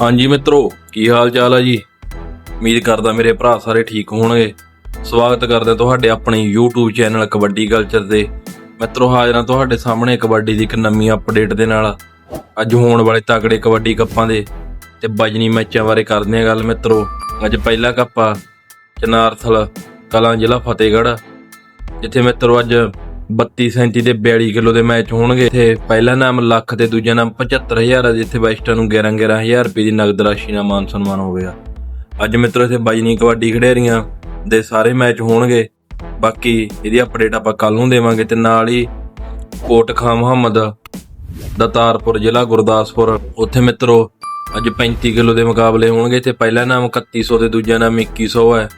ਹਾਂਜੀ ਮਿੱਤਰੋ, ਕੀ ਹਾਲ ਚਾਲ ਆ ਜੀ? ਉਮੀਦ ਕਰਦਾ ਮੇਰੇ ਭਰਾ ਸਾਰੇ ਠੀਕ ਹੋਣਗੇ। ਸਵਾਗਤ ਕਰਦੇ ਤੁਹਾਡੇ ਆਪਣੇ YouTube ਚੈਨਲ ਕਬੱਡੀ ਕਲਚਰ ਦੇ ਮਿੱਤਰੋ, ਹਾਜ਼ਰਾਂ ਤੁਹਾਡੇ ਸਾਹਮਣੇ ਕਬੱਡੀ ਦੀ ਇੱਕ ਨਵੀਂ ਅਪਡੇਟ ਦੇ ਨਾਲ। ਅੱਜ ਹੋਣ ਵਾਲੇ ਤਕੜੇ ਕਬੱਡੀ ਕੱਪਾਂ ਦੇ ਤੇ ਬਜਨੀ ਮੈਚਾਂ ਬਾਰੇ ਕਰਦੇ ਹਾਂ ਗੱਲ ਮਿੱਤਰੋ। ਅੱਜ ਪਹਿਲਾ ਕੱਪ ਆ, ਚਨਾਰਥਲ ਕਲਾਂ ਜ਼ਿਲ੍ਹਾ ਫਤਿਹਗੜ੍ਹ। ਜਿੱਥੇ ਮਿੱਤਰੋ ਅੱਜ 32 37 ਦੇ 42 ਕਿਲੋ ਦੇ ਮੈਚ ਹੋਣਗੇ। ਇੱਥੇ ਪਹਿਲਾ ਨਾਮ ਲੱਖ ਤੇ ਦੂਜਾ ਨਾਮ 75000 ਹੈ ਜਿੱਥੇ ਵੈਸਟਰਨ ਨੂੰ 11 11000 ਰੁਪਏ ਦੀ ਨਗਦ ਰਾਸ਼ੀ ਨਾਲ ਮਾਨ ਸਨਮਾਨ ਹੋਵੇਗਾ ਅੱਜ ਮਿੱਤਰੋ ਇੱਥੇ ਬਜਨੀ ਕਬੱਡੀ ਖਿਡਾਰੀਆਂ ਦੇ ਸਾਰੇ ਮੈਚ ਹੋਣਗੇ। ਬਾਕੀ ਇਹਦੀ ਅਪਡੇਟ ਆਪਾਂ ਕੱਲ ਨੂੰ ਦੇਵਾਂਗੇ ਤੇ ਨਾਲ ਹੀ ਕੋਟ ਖਾਂ ਮੁਹੰਮਦ ਦਤਾਰਪੁਰ ਜ਼ਿਲ੍ਹਾ ਗੁਰਦਾਸਪੁਰ। ਉੱਥੇ ਮਿੱਤਰੋ ਅੱਜ 35 ਕਿਲੋ ਦੇ ਮੁਕਾਬਲੇ ਹੋਣਗੇ। ਤੇ ਪਹਿਲਾ ਨਾਮ 3100 ਤੇ ਦੂਜਾ ਨਾਮ 2100 ਹੈ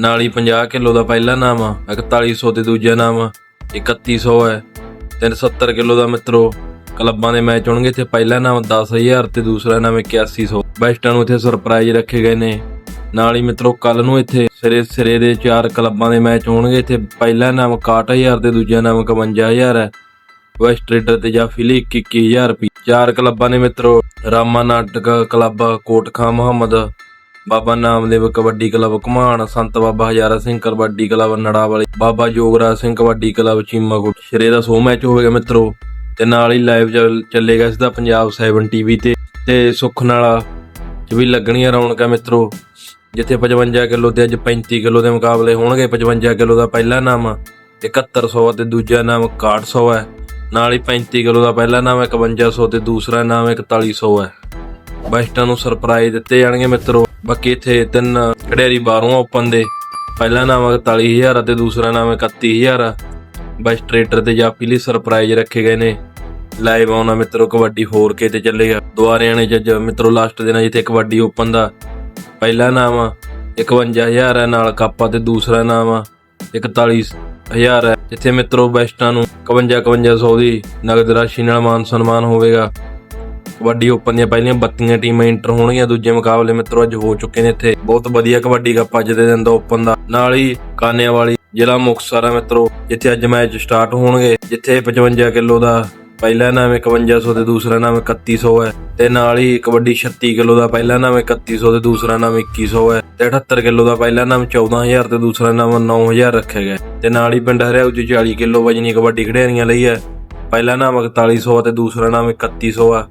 ਨਾਲ ਹੀ 50 ਕਿਲੋ ਦਾ ਪਹਿਲਾ ਨਾਮ ਆ, 4100 ਤੇ ਦੂਜਾ ਨਾਮ ਆ, 3100 ਹੈ। ਤੇ 70 ਕਿਲੋ ਦਾ ਮਿੱਤਰੋ, ਕਲੱਬਾਂ ਦੇ ਮੈਚ ਹੋਣਗੇ ਤੇ ਪਹਿਲਾ ਨਾਮ 10000 ਤੇ ਦੂਸਰਾ ਨਾਮ 8100 ਬੈਸਟਾਂ ਨੂੰ ਇੱਥੇ ਸਰਪ੍ਰਾਈਜ਼ ਰੱਖੇ ਗਏ ਨੇ। ਨਾਲ ਹੀ ਮਿੱਤਰੋ ਕੱਲ ਨੂੰ ਇੱਥੇ ਸਿਰੇ ਸਿਰੇ ਦੇ ਚਾਰ ਕਲੱਬਾਂ ਦੇ ਮੈਚ ਹੋਣਗੇ। ਇੱਥੇ ਪਹਿਲਾ ਨਾਮ 61000 ਤੇ ਦੂਜਾ ਨਾਮ 51000 ਹੈ। ਵੈਸਟ ਰੇਡਰ ਤੇ ਜਾਂ ਫਿਲੀ 21000 ਰੁਪਏ ਚਾਰ ਕਲੱਬਾਂ ਨੇ ਮਿੱਤਰੋ, Rama Natak club, Kotkha Muhammad. Baba Namdev kabaddi club, Ghuman Sant Baba Hazara Singh kabaddi club, Narawali, Baba Jograj Singh kabaddi club ਚੀਮਾਗੁੜ ਸ਼ਰੇ ਦਾ ਸੋ ਮੈਚ ਹੋਵੇਗਾ ਮਿੱਤਰੋ, ਤੇ ਨਾਲ ਹੀ ਲਾਈਵ ਚੱਲੇਗਾ ਇਸ ਪੰਜਾਬ 7 ਟੀਵੀ ਤੇ ਤੇ ਸੁੱਖ ਨਾਲਾ ਚ ਵੀ ਲੱਗਣੀਆਂ ਰੌਣਕਾਂ ਮਿੱਤਰੋ। ਜਿੱਥੇ 55 ਕਿਲੋ ਤੇ ਅੱਜ 35 ਕਿਲੋ ਦੇ ਮੁਕਾਬਲੇ ਹੋਣਗੇ 55 ਕਿਲੋ ਦਾ ਪਹਿਲਾ ਨਾਮ 7100 ਤੇ ਦੂਜਾ ਨਾਮ 6100 ਹੈ। ਨਾਲ ਹੀ 35 ਕਿਲੋ ਦਾ ਪਹਿਲਾ ਨਾਮ 5100 ਤੇ ਦੂਸਰਾ ਨਾਮ 4100 ਹੈ। ਬੈਸਟਾਂ ਨੂੰ ਸਰਪ੍ਰਾਈਜ਼ ਦਿੱਤੇ ਜਾਣਗੇ ਮਿੱਤਰੋ। ਬਾਕੀ ਇੱਥੇ ਤਿੰਨ ਖਿਡਾਰੀ ਬਾਹਰੋਂ ਓਪਨ ਦੇ। ਪਹਿਲਾ ਨਾਮ 41000 ਅਤੇ ਦੂਸਰਾ ਨਾਮ 31000 ਬੈਸਟ ਟ੍ਰੇਡਰ ਤੇ ਜਾਫੀ ਲਈ ਸਰਪ੍ਰਾਈਜ਼ ਰੱਖੇ ਗਏ ਨੇ। ਲਾਈਵ ਆਉਣਾ ਮਿੱਤਰੋ ਕਬੱਡੀ 4K ਤੇ ਚੱਲੇਗਾ। ਦੁਆਰੇ ਨੇ ਜੱਜ ਅੱਜ ਮਿੱਤਰੋ ਲਾਸਟ ਦਿਨ ਆ ਜਿੱਥੇ ਕਬੱਡੀ ਓਪਨ ਦਾ। ਪਹਿਲਾ ਨਾਮ 51000 ਹੈ ਨਾਲ ਕਾਪਾ ਤੇ ਦੂਸਰਾ ਨਾਮ 41000 ਹੈ ਜਿੱਥੇ ਮਿੱਤਰੋ ਬੈਸਟਾਂ ਨੂੰ 51 5100 ਦੀ ਨਗਦ ਰਾਸ਼ੀ ਨਾਲ ਮਾਨ ਸਨਮਾਨ ਹੋਵੇਗਾ। ਕਬੱਡੀ ਓਪਨ ਦੀਆਂ ਪਹਿਲੀਆਂ 32 ਟੀਮਾਂ ਇੰਟਰ ਹੋਣਗੀਆਂ, ਦੂਜੇ ਮੁਕਾਬਲੇ ਮਿੱਤਰੋ ਅੱਜ ਹੋ ਚੁੱਕੇ ਨੇ ਇੱਥੇ। ਬਹੁਤ ਵਧੀਆ ਕਬੱਡੀ ਕੱਪ ਅੱਜ ਦੇ ਦਿਨ ਦਾ ਓਪਨ ਦਾ। ਨਾਲ ਹੀ ਕਾਨਿਆਵਾਲੀ ਜ਼ਿਲ੍ਹਾ ਮੁਕਤਸਰ ਹੈ ਮਿੱਤਰੋ, ਜਿੱਥੇ ਅੱਜ ਮੈਚ ਸਟਾਰਟ ਹੋਣਗੇ, ਜਿੱਥੇ 55 ਕਿਲੋ ਦਾ ਪਹਿਲਾ ਨਾਮ 5100 ਤੇ ਦੂਸਰਾ ਨਾਮ 3100 ਹੈ। ਤੇ ਨਾਲ ਹੀ ਕਬੱਡੀ 36 ਕਿਲੋ ਦਾ ਪਹਿਲਾ ਨਾਮ 3100 ਤੇ ਦੂਸਰਾ ਨਾਮ 2100 ਹੈ। ਤੇ 78 ਕਿਲੋ ਦਾ ਪਹਿਲਾ ਨਾਮ 14000 ਤੇ ਦੂਸਰਾ ਨਾਮ 9000 ਰੱਖਿਆ ਗਿਆ ਤੇ ਨਾਲ ਹੀ ਪਿੰਡ ਹਰਿਆਊ ਚ 40 ਕਿਲੋ ਵਜਨੀ ਕਬੱਡੀ ਖਿਡਾਰੀਆਂ ਲਈ ਹੈ। ਪਹਿਲਾ ਨਾਮ 4100 ਤੇ ਦੂਸਰਾ ਨਾਮ 3100 ਆ।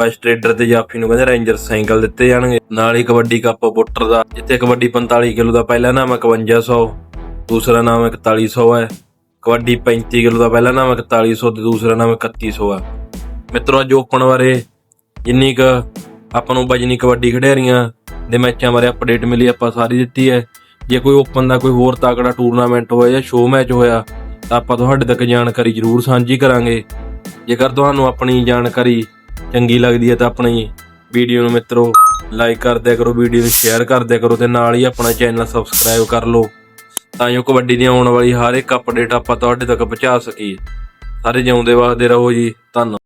ਬਸ ਟ੍ਰੇਡਰ ਤੇ ਜਾਫੀ ਨੂੰ ਕਹਿੰਦੇ ਰੇਂਜਰ ਸਾਈਕਲ ਦਿੱਤੇ ਜਾਣਗੇ। ਨਾਲ ਹੀ ਕਬੱਡੀ ਕੱਪ ਬੁੱਟਰ ਦਾ, ਜਿੱਥੇ ਕਬੱਡੀ 45 ਕਿਲੋ ਦਾ ਪਹਿਲਾ ਨਾਮ 5100 ਦੂਸਰਾ ਨਾਮ 4100 ਹੈ। ਕਬੱਡੀ 35 ਕਿਲੋ ਦਾ ਪਹਿਲਾ ਨਾਮ 4100 ਤੇ ਦੂਸਰਾ ਨਾਮ 3100 ਹੈ। ਮਿੱਤਰੋ, ਅੱਜ ਓਪਨ ਬਾਰੇ ਜਿੰਨੀ ਕ ਆਪਾਂ ਨੂੰ ਬਜਨੀ ਕਬੱਡੀ ਖਿਡਾਰੀਆਂ ਦੇ ਮੈਚਾਂ ਬਾਰੇ ਅਪਡੇਟ ਮਿਲੀ, ਆਪਾਂ ਸਾਰੀ ਦਿੱਤੀ ਹੈ। ਜੇ ਕੋਈ ਓਪਨ ਦਾ ਕੋਈ ਹੋਰ ਤਾਕੜਾ ਟੂਰਨਾਮੈਂਟ ਹੋਇਆ ਜਾਂ ਸ਼ੋਅ ਮੈਚ ਹੋਇਆ, ਤਾਂ ਆਪਾਂ ਤੁਹਾਡੇ ਤੱਕ ਜਾਣਕਾਰੀ ਜ਼ਰੂਰ ਸਾਂਝੀ ਕਰਾਂਗੇ। ਜੇਕਰ ਤੁਹਾਨੂੰ ਆਪਣੀ ਜਾਣਕਾਰੀ ਚੰਗੀ ਲੱਗਦੀ ਹੈ ਤਾਂ ਆਪਣੀ ਵੀਡੀਓ ਨੂੰ ਮਿੱਤਰੋ ਲਾਈਕ ਕਰ ਦਿਆ ਕਰੋ, ਵੀਡੀਓ ਨੂੰ ਸ਼ੇਅਰ ਕਰ ਦਿਆ ਕਰੋ ਤੇ ਨਾਲ ਹੀ ਆਪਣਾ ਚੈਨਲ ਸਬਸਕ੍ਰਾਈਬ ਕਰ ਲਓ। ਤਾਂ ਜੋ ਕਬੱਡੀ ਦੀ ਆਉਣ ਵਾਲੀ ਹਰ ਇੱਕ ਅਪਡੇਟ ਆਪਾਂ ਤੁਹਾਡੇ ਤੱਕ ਪਹੁੰਚਾ ਸਕੀਏ। ਸਾਰੇ ਜਿਉਂਦੇ ਵਸਦੇ ਰਹੋ ਜੀ, ਧੰਨਵਾਦ।